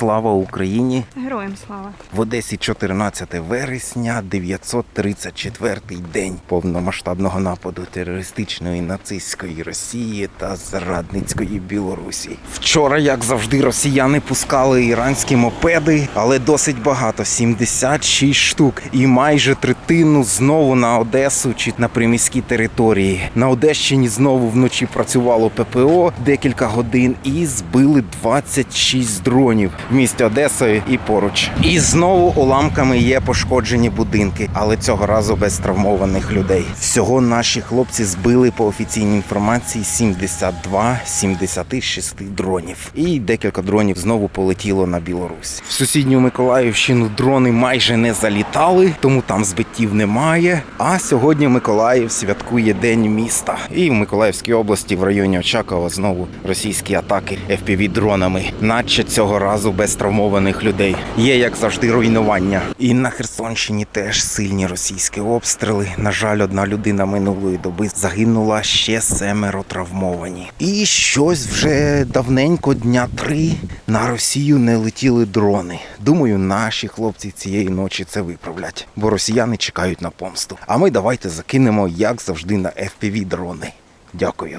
Слава Україні! Героям слава. В Одесі 14 вересня, 934 день повномасштабного нападу терористичної нацистської Росії та зрадницької Білорусі. Вчора, як завжди, росіяни пускали іранські мопеди, але досить багато 76 штук, і майже третину знову на Одесу чи на приміські території. На Одещині знову вночі працювало ППО декілька годин і збили 26 дронів в місті Одесою і поруч. І знову уламками є пошкоджені будинки, але цього разу без травмованих людей. Всього наші хлопці збили по офіційній інформації 72 з 76 дронів. І декілька дронів знову полетіло на Білорусь. В сусідню Миколаївщину дрони майже не залітали, тому там збиттів немає. А сьогодні Миколаїв святкує День міста. І в Миколаївській області в районі Очакова знову російські атаки fpv дронами, наче цього разу без травмованих людей. Є як завжди руйнування. І на Херсонщині теж сильні російські обстріли. На жаль, одна людина минулої доби загинула ще семеро травмовані. І щось вже давненько дня три на Росію не летіли дрони. Думаю, наші хлопці цієї ночі це виправлять, бо росіяни чекають на помсту. А ми давайте закинемо, як завжди, на fpv дрони. Дякую.